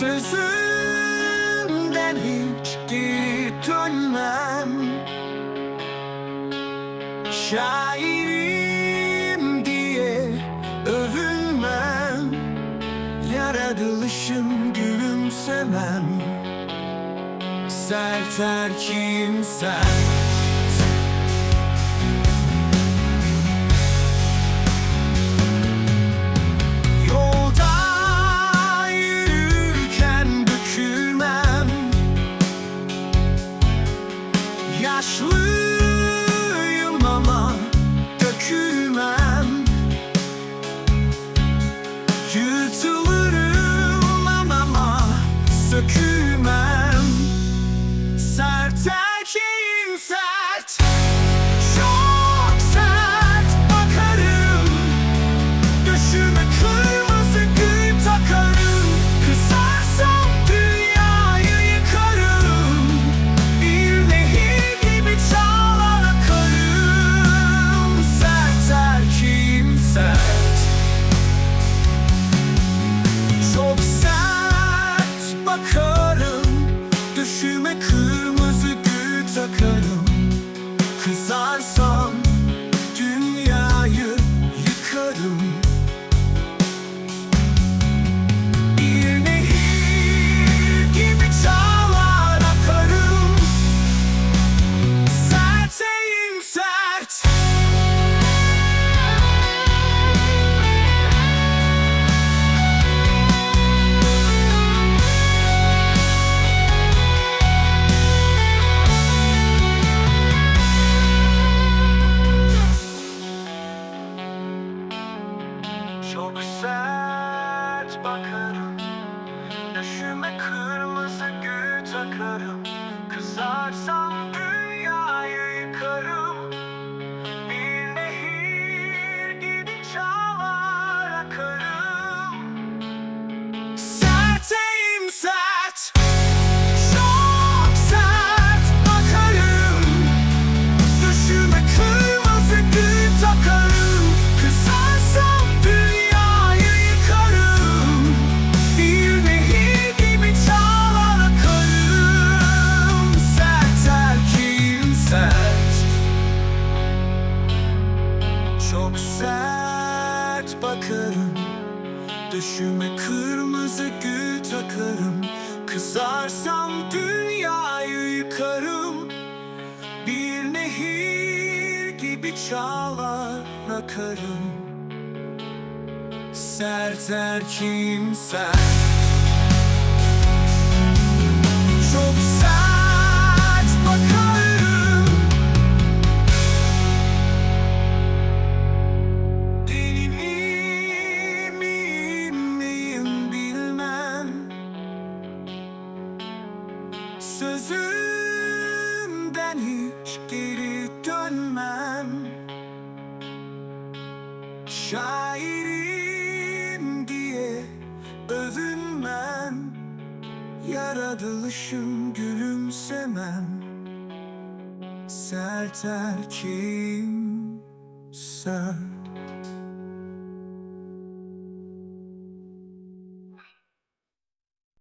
Sözümden hiç gitmem. Şairim diye övünmem Yaratılışım gülümsemem. Sert erkeğim sen. saklarım Kızarsam gül düz bakarım. Düşüme kırmızı gül takarım. Kızarsam dünyayı yıkarım. Bir nehir gibi çağlar akarım. Sert erkeğim sert Sözümden hiç geri dönmem. Şairim diye övünmem. Yaratılışım gülümsemem. Sert erkeğim